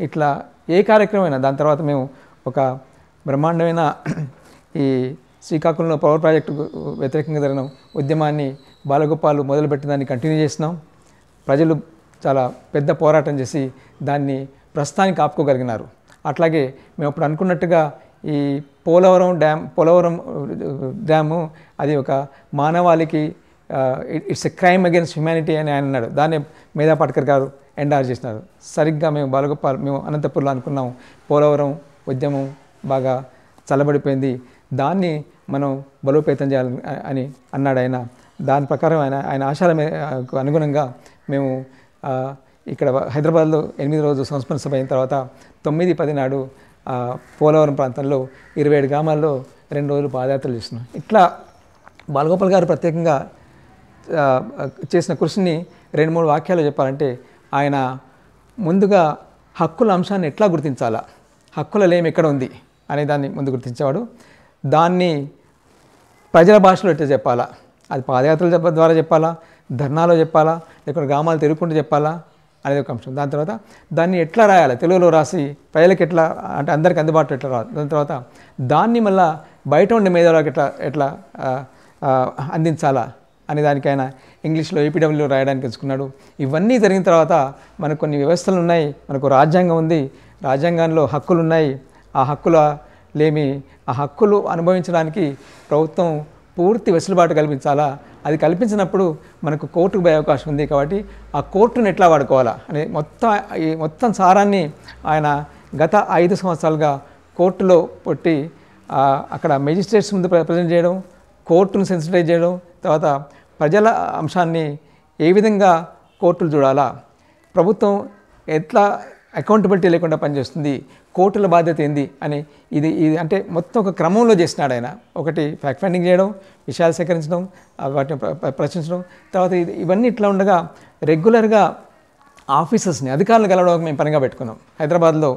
ఇట్లా ఏ కార్యక్రమమైనా దాని తర్వాత మేము ఒక బ్రహ్మాండమైన ఈ శ్రీకాకుళంలో పవర్ ప్రాజెక్టు వ్యతిరేకంగా జరిగిన ఉద్యమాన్ని బాలగోపాలు మొదలుపెట్టిన దాన్ని కంటిన్యూ చేసినాం. ప్రజలు చాలా పెద్ద పోరాటం చేసి దాన్ని ప్రస్తుతానికి ఆపుకోగలిగినారు. అట్లాగే మేము అప్పుడు అనుకున్నట్టుగా ఈ పోలవరం డ్యామ్ పోలవరం డ్యాము అది ఒక మానవాళికి it's a crime against humanity అని ఆయన అన్నాడు. దాన్ని మేధా పాటకర్ గారు ఎండార్ చేసినారు. సరిగ్గా మేము బాలగోపాల్ మేము అనంతపురంలో అనుకున్నాం పోలవరం ఉద్యమం బాగా చల్లబడిపోయింది. దాన్ని మనం బలోపేతం చేయాలని అని అన్నాడు ఆయన. దాని ప్రకారం ఆయన ఆయన ఆశాల అనుగుణంగా మేము ఇక్కడ హైదరాబాద్లో ఎనిమిది రోజు సంస్మరణ సభ అయిన తర్వాత తొమ్మిది పది నాడు పోలవరం ప్రాంతంలో ఇరవై ఏడు గ్రామాల్లో రెండు రోజులు పాదయాత్రలు చేస్తున్నాం. ఇట్లా బాలగోపాల్ గారు ప్రత్యేకంగా చేసిన కృషిని రెండు మూడు వాక్యాలు చెప్పాలంటే ఆయన ముందుగా హక్కుల అంశాన్ని ఎట్లా గుర్తించాలా? హక్కుల లేమి ఎక్కడ ఉంది? అనే దాన్ని ముందు గుర్తించేవాడు. దాన్ని ప్రజల భాషలో ఎట్లా చెప్పాలా? అది పాదయాత్రల చెప్ప ద్వారా చెప్పాలా? ధర్నాలో చెప్పాలా? లేకుంటే గ్రామాలు తిరుగుకుంటూ చెప్పాలా? అనేది ఒక అంశం. దాని తర్వాత దాన్ని ఎట్లా రాయాలి? తెలుగులో రాసి ప్రజలకు ఎట్లా అంటే అందరికి అందుబాటులో ఎట్లా రావాలి దాని తర్వాత దాన్ని మళ్ళీ బయట ఉండే మేధావులకు ఎట్లా ఎట్లా అందించాలా? అనే దానికి ఆయన ఇంగ్లీష్లో ఏపీడబ్ల్యూ రాయడానికి ఎంచుకున్నాడు. ఇవన్నీ జరిగిన తర్వాత మనకు కొన్ని వ్యవస్థలు ఉన్నాయి. మనకు రాజ్యాంగం ఉంది. రాజ్యాంగంలో హక్కులు ఉన్నాయి. ఆ హక్కుల లేమి ఆ హక్కులు అనుభవించడానికి ప్రభుత్వం పూర్తి వెసులుబాటు కల్పించాలా? అది కల్పించినప్పుడు మనకు కోర్టుకు పోయే అవకాశం ఉంది కాబట్టి ఆ కోర్టును ఎట్లా వాడుకోవాలా? అనే మొత్తం ఈ మొత్తం సారాన్ని ఆయన గత ఐదు సంవత్సరాలుగా కోర్టులో కొట్టి అక్కడ మెజిస్ట్రేట్స్ ముందు ప్రజెంట్ చేయడం కోర్టును సెన్సిటైజ్ చేయడం తర్వాత ప్రజల అంశాన్ని ఏ విధంగా కోర్టులు చూడాలా? ప్రభుత్వం ఎట్లా అకౌంటబిలిటీ లేకుండా పనిచేస్తుంది? కోర్టుల బాధ్యత ఏంది? అని ఇది ఇది అంటే మొత్తం ఒక క్రమంలో చేసినాడు ఆయన. ఒకటి ఫ్యాక్ట్ ఫైండింగ్ చేయడం విషయాలు సేకరించడం వాటిని ప్రశ్నించడం తర్వాత ఇది ఇవన్నీ ఇట్లా ఉండగా రెగ్యులర్గా ఆఫీసర్స్ని అధికారులు కలవడం మేము పనిగా పెట్టుకున్నాం. హైదరాబాద్లో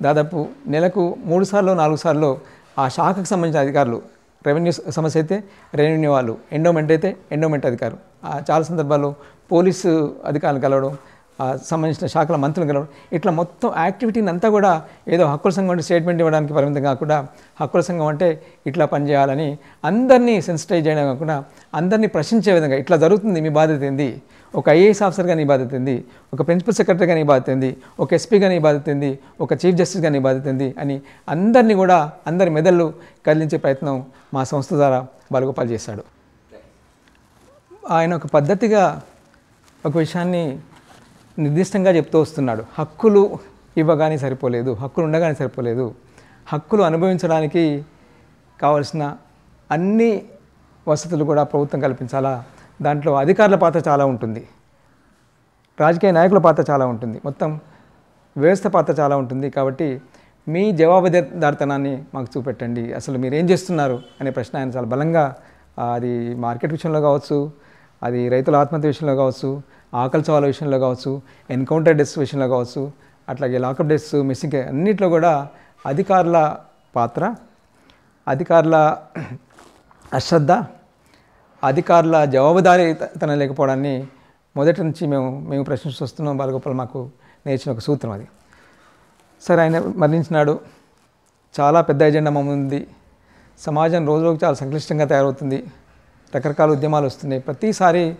దాదాపు నెలకు మూడు సార్లు నాలుగు సార్లు ఆ శాఖకు సంబంధించిన అధికారులు రెవెన్యూ సమస్య అయితే రెవెన్యూ వాళ్ళు ఎండోమెంట్ అయితే ఎండోమెంట్ అధికారు. ఆ చాలా సందర్భాల్లో పోలీసు అధికారులు కలవడం సంబంధించిన శాఖల మంత్రులు గెలవడం. ఇట్లా మొత్తం యాక్టివిటీని అంతా కూడా ఏదో హక్కుల సంఘం అంటే స్టేట్మెంట్ ఇవ్వడానికి పరిమితం కాకుండా హక్కుల సంఘం అంటే ఇట్లా పనిచేయాలని అందరినీ సెన్సిటైజ్ చేయడం కాకుండా అందరినీ ప్రశ్నించే విధంగా ఇట్లా జరుగుతుంది మీ బాధ్యత ఏంది? ఒక ఐఏఎస్ ఆఫీసర్గా నీ బాధ్యత ఏంది? ఒక ప్రిన్సిపల్ సెక్రటరీగా నీ బాధ్యత ఏంది? ఒక ఎస్పీగా నీ బాధ్యత ఏంది? ఒక చీఫ్ జస్టిస్గా నీ బాధ్యత ఏంది? అని అందరినీ కూడా అందరి మెదళ్ళు కదిలించే ప్రయత్నం మా సంస్థ ద్వారా బాలగోపాల్ చేశాడు. ఆయన ఒక పద్ధతిగా ఒక విషయాన్ని నిర్దిష్టంగా చెప్తూ వస్తున్నాడు హక్కులు ఇవ్వగానే సరిపోలేదు హక్కులు ఉండగానే సరిపోలేదు. హక్కులు అనుభవించడానికి కావలసిన అన్ని వసతులు కూడా ప్రభుత్వం కల్పించాలా? దాంట్లో అధికారుల పాత్ర చాలా ఉంటుంది. రాజకీయ నాయకుల పాత్ర చాలా ఉంటుంది. మొత్తం వ్యవస్థ పాత్ర చాలా ఉంటుంది. కాబట్టి మీ జవాబుదారితనాన్ని మాకు చూపెట్టండి. అసలు మీరు ఏం చేస్తున్నారు? అనే ప్రశ్న ఆయన చాలా బలంగా అది మార్కెట్ విషయంలో కావచ్చు అది రైతుల ఆత్మహత్య విషయంలో కావచ్చు ఆకలి చవాల విషయంలో కావచ్చు ఎన్కౌంటర్ డెస్ విషయంలో కావచ్చు అట్లాగే లాకప్ డెస్ మిస్సింగ్ అన్నిట్లో కూడా అధికారుల పాత్ర అధికారుల అశ్రద్ధ అధికారుల జవాబుదారీతనం లేకపోవడాన్ని మొదటి నుంచి మేము మేము ప్రశ్నిస్తూ వస్తున్నాం. బాలగోపాల్ మాకు నేర్చిన ఒక సూత్రం అది. సరే ఆయన మరణించినాడు. చాలా పెద్ద ఎజెండా మా ఉంది సమాజం రోజు రోజు చాలా సంక్లిష్టంగా తయారవుతుంది. రకరకాల ఉద్యమాలు వస్తున్నాయి. ప్రతిసారి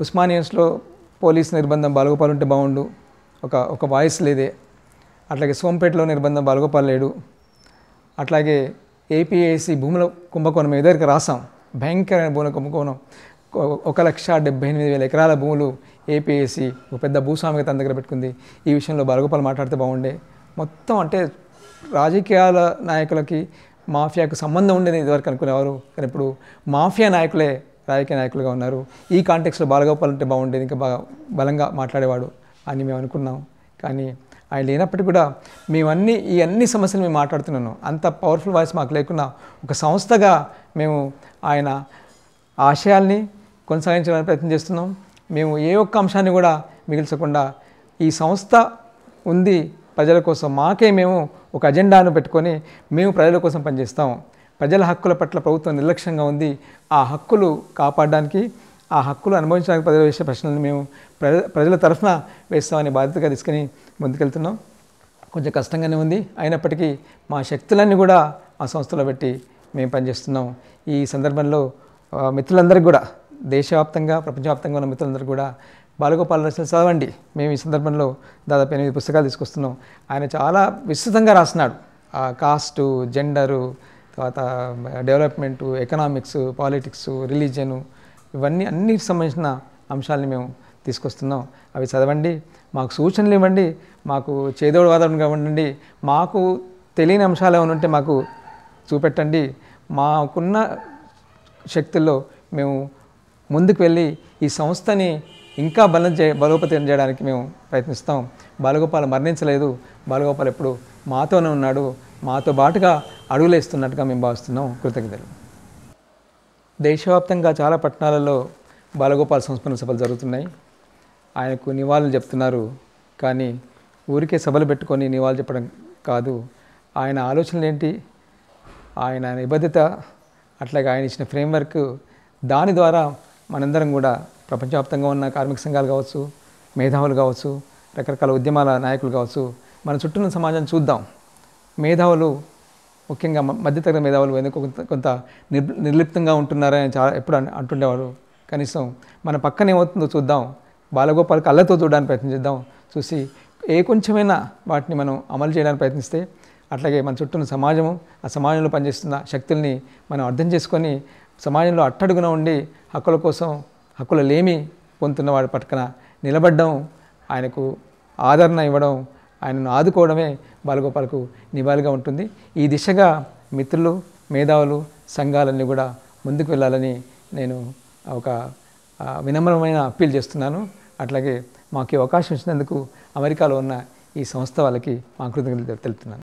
ఉస్మానియన్స్లో పోలీస్ నిర్బంధం బాలగోపాల్ ఉంటే బాగుండు. ఒక ఒక వాయిస్ లేదే. అట్లాగే సోంపేటలో నిర్బంధం బాలగోపాల్ లేడు. అట్లాగే ఏపీఏసి భూముల కుంభకోణం ఎదురికి రాసాం. భయంకరమైన భూముల కుంభకోణం. ఒక- లక్ష డెబ్బై ఎనిమిది వేల ఎకరాల భూములు ఏపీఏసి ఒక పెద్ద భూస్వామిక తన దగ్గర పెట్టుకుంది. ఈ విషయంలో బాలగోపాల్ మాట్లాడితే బాగుండే. మొత్తం అంటే రాజకీయాల నాయకులకి మాఫియాకు సంబంధం ఉండేది ఇదివరకు అనుకునేవారు. కానీ ఇప్పుడు మాఫియా నాయకులే రాజకీయ నాయకులుగా ఉన్నారు. ఈ కాంటెక్స్లో బాలగోపాల్ అంటే బాగుండేది. ఇంకా బాగా బలంగా మాట్లాడేవాడు అని మేము అనుకున్నాం. కానీ ఆయన లేనప్పటికీ కూడా మేమన్నీ ఈ అన్ని సమస్యలు మేము మాట్లాడుతున్నాను. అంత పవర్ఫుల్ వాయిస్ మాకు లేకున్నా ఒక సంస్థగా మేము ఆయన ఆశయాల్ని కొనసాగించడానికి ప్రయత్నం చేస్తున్నాం. మేము ఏ ఒక్క అంశాన్ని కూడా మిగిల్చకుండా ఈ సంస్థ ఉంది ప్రజల కోసం మాకే మేము ఒక అజెండాను పెట్టుకొని మేము ప్రజల కోసం పనిచేస్తాం. ప్రజల హక్కుల పట్ల ప్రభుత్వం నిర్లక్ష్యంగా ఉంది. ఆ హక్కులు కాపాడడానికి ఆ హక్కులు అనుభవించడానికి ప్రజలు వేసే ప్రశ్నలను మేము ప్రజ ప్రజల తరఫున వేస్తామని బాధ్యతగా తీసుకుని ముందుకెళ్తున్నాం. కొంచెం కష్టంగానే ఉంది. అయినప్పటికీ మా శక్తులన్నీ కూడా ఆ సంస్థలో పెట్టి మేము పనిచేస్తున్నాం. ఈ సందర్భంలో మిత్రులందరికీ కూడా దేశవ్యాప్తంగా ప్రపంచవ్యాప్తంగా ఉన్న మిత్రులందరూ కూడా బాలగోపాల రచనలు చదవండి. మేము ఈ సందర్భంలో దాదాపు ఎనిమిది పుస్తకాలు తీసుకొస్తున్నాం. ఆయన చాలా విస్తృతంగా రాస్తున్నాడు. కాస్టు జెండరు తర్వాత డెవలప్మెంటు ఎకనామిక్స్ పాలిటిక్స్ రిలీజియను ఇవన్నీ అన్నిటికి సంబంధించిన అంశాలని మేము తీసుకొస్తున్నాం. అవి చదవండి. మాకు సూచనలు ఇవ్వండి. మాకు చేదోడు వాదనగా ఉండండి. మాకు తెలియని అంశాలు ఏమైనా ఉంటే మాకు చూపెట్టండి. మాకున్న శక్తుల్లో మేము ముందుకు వెళ్ళి ఈ సంస్థని ఇంకా బలం చే బలోపేతం చేయడానికి మేము ప్రయత్నిస్తాం. బాలగోపాల్ మరణించలేదు. బాలగోపాల్ ఎప్పుడు మాతోనే ఉన్నాడు. మాతో బాటుగా అడుగులేస్తున్నట్టుగా మేము భావిస్తున్నాం. కృతజ్ఞతలు. దేశవ్యాప్తంగా చాలా పట్టణాలలో బాలగోపాల్ సంస్మరణ సభలు జరుగుతున్నాయి. ఆయనకు నివాళులు చెప్తున్నారు. కానీ ఊరికే సభలు పెట్టుకొని నివాళులు చెప్పడం కాదు. ఆయన ఆలోచనలు ఏంటి? ఆయన నిబద్ధత అట్లాగే ఆయన ఇచ్చిన ఫ్రేమ్వర్క్ దాని ద్వారా మనందరం కూడా ప్రపంచవ్యాప్తంగా ఉన్న కార్మిక సంఘాలు కావచ్చు మేధావులు కావచ్చు రకరకాల ఉద్యమాల నాయకులు కావచ్చు మన చుట్టూ ఉన్న చూద్దాం. మేధావులు ముఖ్యంగా మ- మధ్యతరగతి మేధావులు ఎందుకు కొంత కొంత నిర్లిప్తంగా ఉంటున్నారని చాలా ఎప్పుడు అంటుండేవారు. కనీసం మన పక్కన ఏమవుతుందో చూద్దాం. బాలగోపాల్ కళ్ళతో చూడడానికి ప్రయత్నిద్దాం చూసి ఏ కొంచెమైనా వాటిని మనం అమలు చేయడానికి ప్రయత్నిస్తే అట్లాగే మన చుట్టూ ఉన్న సమాజము ఆ సమాజంలో పనిచేస్తున్న శక్తుల్ని మనం అర్థం చేసుకొని సమాజంలో అట్టడుగున ఉండి హక్కుల కోసం హక్కులు లేమి పొందుతున్న వాడి పట్టుకన నిలబడడం ఆయనకు ఆదరణ ఇవ్వడం ఆయనను ఆదుకోవడమే బాలగోపాలకు నివాళిగా ఉంటుంది. ఈ దిశగా మిత్రులు మేధావులు సంఘాలన్నీ కూడా ముందుకు వెళ్ళాలని నేను ఒక వినమ్రమైన అప్పీల్ చేస్తున్నాను. అట్లాగే మాకు అవకాశం ఇచ్చినందుకు అమెరికాలో ఉన్న ఈ సంస్థ వాళ్ళకి మా కృతజ్ఞతలు తెలుపుతున్నాను.